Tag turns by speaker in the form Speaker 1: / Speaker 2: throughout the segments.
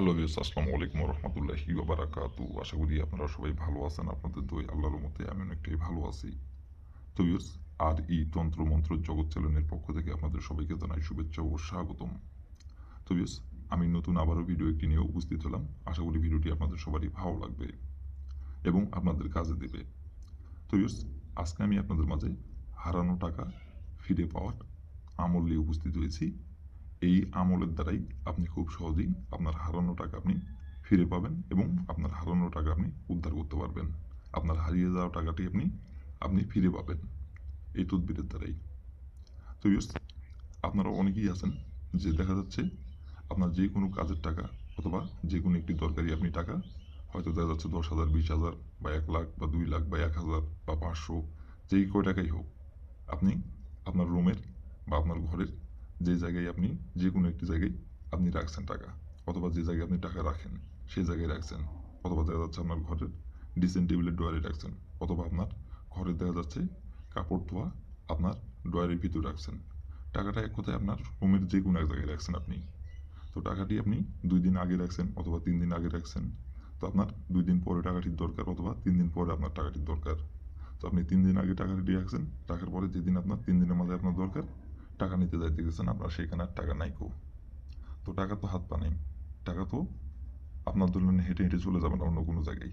Speaker 1: Hello views আসসালামু আলাইকুম রহমতুল্লাহি বারাকাতু আশা করি আপনারা সবাই ভালো আছেন, আপনাদের দই আল্লাহর মতে আমি অনেকটাই ভালো আছি। তো ভিউস আর তন্ত্র মন্ত্র জগৎ চ্যানেলের পক্ষ থেকে আপনাদের সবাইকে জানাই শুভেচ্ছা ও স্বাগতম। তো ভিউস আমি নতুন আবারও ভিডিও একটি নিয়ে উপস্থিত হলাম। আশা করি ভিডিওটি আপনাদের সবারই ভালো লাগবে এবং আপনাদের কাজে দেবে। তো ভিউস আজকে আমি আপনাদের মাঝে হারানো টাকা ফিরে পাওয়ার আমল নিয়ে উপস্থিত হয়েছি। এই আমলের দ্বারাই আপনি খুব সহজেই আপনার হারানো টাকা আপনি ফিরে পাবেন এবং আপনার হারানো টাকা আপনি উদ্ধার করতে পারবেন। আপনার হারিয়ে যাওয়া টাকাটি আপনি আপনি ফিরে পাবেন এই তদবিরের দ্বারাই। তো আপনারা অনেকেই আছেন যে দেখা যাচ্ছে আপনার যে কোনো কাজের টাকা অথবা যে কোনো একটি দরকারি আপনি টাকা, হয়তো দেখা যাচ্ছে দশ হাজার, বিশ হাজার বা এক লাখ বা দুই লাখ বা এক হাজার বা পাঁচশো, যেই কয় টাকাই হোক, আপনি আপনার রুমের বা আপনার ঘরের যে জায়গায় আপনি যে কোনো একটি জায়গায় আপনি রাখছেন টাকা, অথবা যে জায়গায় আপনি টাকা রাখেন, সেই জায়গায় রাখছেন, অথবা দেখা যাচ্ছে আপনার ঘরের ডিসেন্ট টেবিলের ডয়ারে রাখছেন, অথবা আপনার ঘরে দেখা যাচ্ছে কাপড় ধোয়া আপনার ডয়ারের ভিতরে রাখছেন। টাকাটা এক কথায় আপনার রুমের যে কোনো এক জায়গায় রাখছেন আপনি। তো টাকাটি আপনি দুই দিন আগে রাখছেন, অথবা তিন দিন আগে রাখছেন। তো আপনার দুই দিন পরে টাকাটির দরকার, অথবা তিন দিন পরে আপনার টাকাটির দরকার। তো আপনি তিন দিন আগে টাকাটি রাখছেন টাকার পরে যেদিন আপনার তিন দিনের মাঝে আপনার দরকার টাকা নিতে যাইতে গেছেন আপনার সেখানে আর টাকা নাই কো। তো টাকা তো হাত পা নেই। টাকা তো আপনার ধরুন হেঁটে হেঁটে চলে যাবেন অন্য কোনো জায়গায়।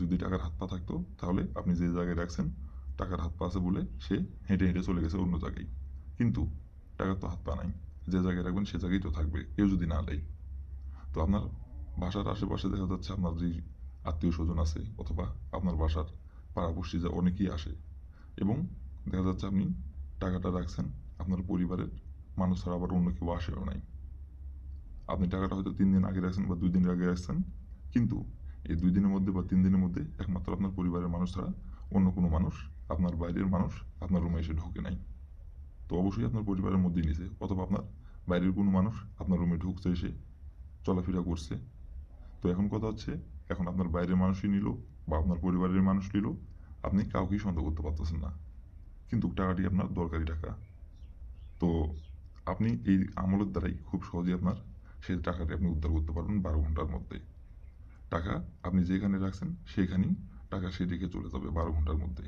Speaker 1: যদি টাকার হাত পা থাকতো, তাহলে আপনি যে জায়গায় রাখছেন, টাকার হাত পা আছে বলে সে হেঁটে হেঁটে চলে গেছে অন্য জায়গায়। কিন্তু টাকার তো হাত পা নাই। যে জায়গায় রাখবেন, সে জায়গায় তো থাকবে, কেউ যদি না দেয়। তো আপনার বাসার আশেপাশে দেখা যাচ্ছে আপনার যে আত্মীয় স্বজন আছে, অথবা আপনার বাসার পাড়াপড়শি যা অনেকেই আসে। এবং দেখা যাচ্ছে আপনি টাকাটা রাখছেন আপনার পরিবারের মানুষ ছাড়া আবার অন্য কেউ আসেও নাই। আপনি টাকাটা হয়তো তিন দিন আগে রাখছেন বা দুই দিন আগে রাখছেন, কিন্তু এই দুই দিনের মধ্যে বা তিন দিনের মধ্যে একমাত্র আপনার পরিবারের মানুষ ছাড়া অন্য কোনো মানুষ, আপনার বাইরের মানুষ আপনার রুমে এসে ঢোকে নাই। তো অবশ্যই আপনার পরিবারের মধ্যেই নিছে অথবা আপনার বাইরের কোনো মানুষ আপনার রুমে ঢুকছে, এসে চলাফেরা করছে। তো এখন কথা হচ্ছে, এখন আপনার বাইরের মানুষই নিল বা আপনার পরিবারের মানুষ নিল, আপনি কাউকেই সন্দেহ করতে পারতেছেন না। কিন্তু টাকাটি আপনার দরকারি টাকা। তো আপনি এই আমলের দ্বারাই খুব সহজেই আপনার সেই টাকাটি আপনি উদ্ধার করতে পারবেন বারো ঘণ্টার মধ্যে। টাকা আপনি যেখানে রাখছেন সেখানেই টাকা সে রেখে চলে যাবে বারো ঘণ্টার মধ্যে।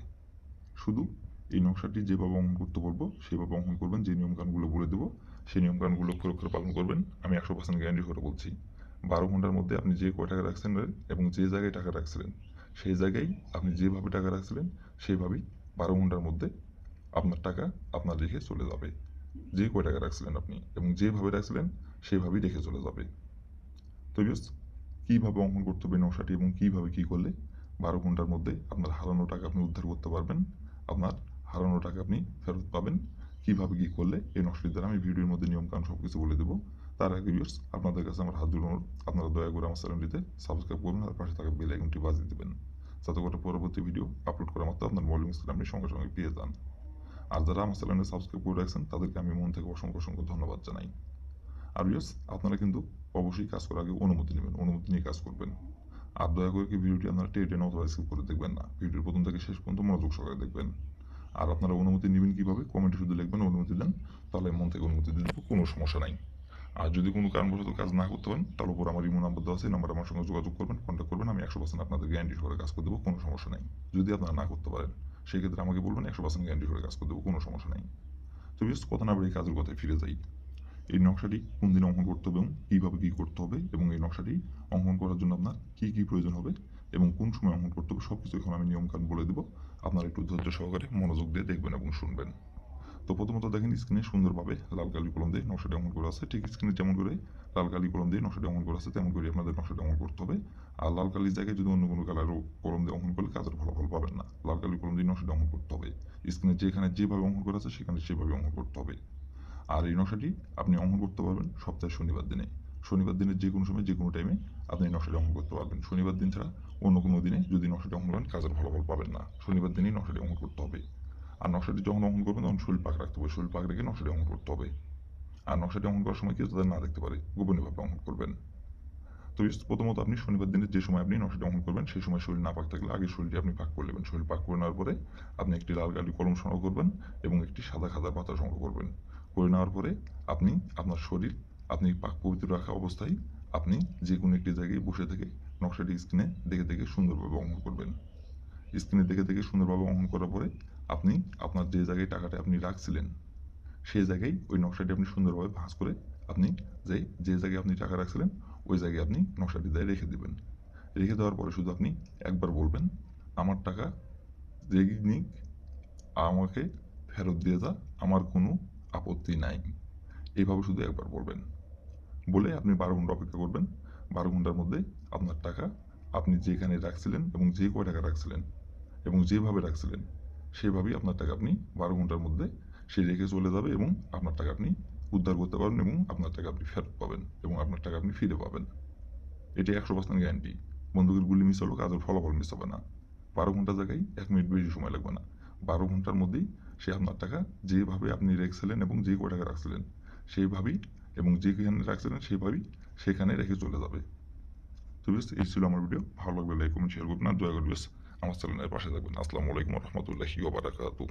Speaker 1: শুধু এই নকশাটি যেভাবে অঙ্কন করতে বলব সেভাবে অঙ্কন করবেন, যে নিয়মকানুনগুলো বলে দেবো, সেই নিয়মকানুনগুলো প্রয়োগ করে পালন করবেন। আমি একশো পার্সেন্ট গ্যারান্টি করে বলছি। বারো ঘণ্টার মধ্যে আপনি যে কয় টাকা রাখছেন এবং যে জায়গায় টাকা রাখছিলেন, সেই জায়গায় আপনি যেভাবে টাকা রাখছিলেন সেইভাবেই বারো ঘণ্টার মধ্যে আপনার টাকা আপনার রেখে চলে যাবে। যে কয় টাকা রাখছিলেন আপনি, এবং যেভাবে রাখছিলেন সেভাবেই রেখে চলে যাবে। তো বিয়স কীভাবে অঙ্কন করতে হবে নকশাটি এবং কীভাবে কী করলে? বারো ঘণ্টার মধ্যে আপনার হারানো টাকা আপনি উদ্ধার করতে পারবেন, আপনার হারানো টাকা আপনি ফেরত পাবেন। কীভাবে কী করলে? এই নকশাটির দ্বারা আমি ভিডিওর মধ্যে নিয়মকানুন সব কিছু বলে দেবো। তার আগে ভিউর্স আপনাদের কাছে আমার হাত জোড়ানোর, আপনারা দয়া করে আমার চ্যানেলটিতে সাবস্ক্রাইব করুন আর পাশে থাকা বেল আইকনটি বাজিয়ে দেবেন। যাতে করে পরবর্তী ভিডিও আপলোড করা মাত্র আপনার মৌলিক স্কুল আপনি সঙ্গে সঙ্গে পেয়ে যান। আর যারা আমার চ্যানেলে সাবস্ক্রাইব করে রাখছেন, তাদেরকে আমি মন থেকে অসংখ্য অসংখ্য ধন্যবাদ জানাই। আর ইয়েস আপনারা কিন্তু অবশ্যই কাজ করার আগে অনুমতি নেবেন, অনুমতি নিয়ে কাজ করবেন। আর দয়া করে কি ভিডিওটি আপনারা টেনে টেনে অথবা স্কিপ করে দেখবেন না, ভিডিওর প্রথম থেকে শেষ পর্যন্ত মনোযোগ সহকারে দেখবেন। আর আপনারা অনুমতি নেবেন কীভাবে? কমেন্টে শুধু লিখবেন, অনুমতি দেন, তাহলে মন থেকে অনুমতি দিয়ে দেবো কোনো সমস্যা নাই। আর যদি কোনো কারণবশত কাজ না করতে পারেন, তাহলে উপর আমার ইমো নাম্বার দেওয়া আছে নাম্বার আমার সঙ্গে যোগাযোগ করবেন কন্ট্যাক্ট করবেন, আমি একশো পার্সেন্ট আপনাদের গ্যারান্টি করে কাজ করে দেবো, কোনো সমস্যা নেই। যদি আপনারা না করতে পারেন। সেক্ষেত্রে আমাকে বলবেন একশো পার্সেন্ট গ্যারান্টি করে কাজ করে দেবো, কোনো সমস্যা নেই। তো বেশ কথা না বেড়ে কাজের কথায় ফিরে যাই। এই নকশাটি কোন দিন অঙ্কন করতে হবে এবং কীভাবে কী করতে হবে এবং এই নকশাটি অঙ্কন করার জন্য আপনার কী কী প্রয়োজন হবে এবং কোন সময় অঙ্কন করতে হবে সব কিছু এখন আমি নিয়মকানুন বলে দেবো। আপনারা একটু ধৈর্য সহকারে মনোযোগ দিয়ে দেখবেন এবং শুনবেন। তো প্রথমত দেখেন স্ক্রিনে সুন্দরভাবে লাল কালি কলম দিয়ে নকশাটি অঙ্কন করা আছে। ঠিক স্ক্রিনে যেমন করে লাল কালি কলম দিয়ে নকশাটি অঙ্কন করা আছে তেমন করে আপনাদের নকশাটি অঙ্কন করতে হবে। আর লাল কালির জায়গায় যদি অন্য কোনো কালার কলম দিয়ে অঙ্কন করলে কাজের ফলাফল পাবেন না। লাল কালি কলম দিয়ে নকশাটি অঙ্কন করতে হবে। স্ক্রিনে যেখানে যেভাবে অঙ্কন করা আছে সেখানে সেভাবে অঙ্কন করতে হবে। আর এই নকশাটি আপনি অঙ্কন করতে পারবেন সপ্তাহে শনিবার দিনে। শনিবার দিনের যে কোনো সময়, যে কোনো টাইমে আপনি নকশাটি অঙ্কন করতে পারবেন। শনিবার দিন ছাড়া অন্য কোনো দিনে যদি নকশাটি অঙ্কন করেন, কাজের ফলাফল পাবেন না। শনিবার দিনেই নকশাটি অঙ্কন করতে হবে। আর নকশাটি যখন অঙ্কন করবেন, তখন শরীর পাক রাখতে হবে। শরীর পাক রেখে নকশাটি অঙ্কন করতে হবে। আর নকশাটি অঙ্কন করার সময় কেউ তাদের না দেখতে পারে গোপনীয়ভাবে অঙ্কন করবেন। তো প্রথমত আপনি শনিবার দিনের যে সময় আপনি নকশাটি অঙ্কন করবেন, সেই সময় শরীর না পাক থাকলে আগে শরীরটি আপনি পাক করে নেবেন। শরীর পাক করে নেওয়ার পরে আপনি একটি লাল কালি কলম সংগ্রহ করবেন এবং একটি সাদা খাদা পাতা সংগ্রহ করবেন। করে নেওয়ার পরে আপনি আপনার শরীর, আপনি পাক পবিত্র রাখা অবস্থায় আপনি যে কোনো একটি জায়গায় বসে থেকে নকশাটি স্ক্রিনে দেখে দেখে সুন্দরভাবে অঙ্কন করবেন। স্ক্রিনে দেখে দেখে সুন্দরভাবে অঙ্কন করার পরে আপনি আপনার যে জায়গায় টাকাটা আপনি রাখছিলেন সেই জায়গায় ওই নকশাটি আপনি সুন্দরভাবে ভাঁজ করে আপনি যে যে জায়গায় আপনি টাকা রাখছিলেন, ওই জায়গায় আপনি নকশাটি দিয়ে রেখে দেবেন। রেখে দেওয়ার পরে শুধু আপনি একবার বলবেন, আমার টাকা যে নিক, আমাকে ফেরত দিয়ে যা, আমার কোনো আপত্তি নাই। এইভাবে শুধু একবার বলবেন। বলে আপনি বারো ঘণ্টা অপেক্ষা করবেন। বারো ঘণ্টার মধ্যে আপনার টাকা আপনি যেখানে রাখছিলেন এবং যে কয় টাকা রাখছিলেন এবং যেভাবে রাখছিলেন, সেভাবেই আপনার টাকা আপনি বারো ঘণ্টার মধ্যে সে রেখে চলে যাবে এবং আপনার টাকা আপনি উদ্ধার করতে পারবেন এবং আপনার টাকা আপনি ফেরত পাবেন এবং আপনার টাকা আপনি ফিরে পাবেন। এটি একশো পার্সেন্ট গ্যারান্টি বন্দুকের গুলি মিস হলো, কাজের ফলাফল মিস হবে না। বারো ঘণ্টা জায়গায় এক মিনিট বেশি সময় লাগবে না। বারো ঘণ্টার মধ্যেই সে আপনার টাকা যেভাবে আপনি রেখেছিলেন এবং যে কয় টাকা রাখছিলেন, সেইভাবেই এবং যেখানে রাখছিলেন, সেইভাবেই সেখানে রেখে চলে যাবে। তো বেশ, এই ছিল আমার ভিডিও ভালো লাগলে লাইক কমেন্ট শেয়ার করবেন আর দয়া করে আমার চ্যানেলের পাশে থাকবেন। আসসালামু আলাইকুম রহমতুল্লাহি ওবারাকাতু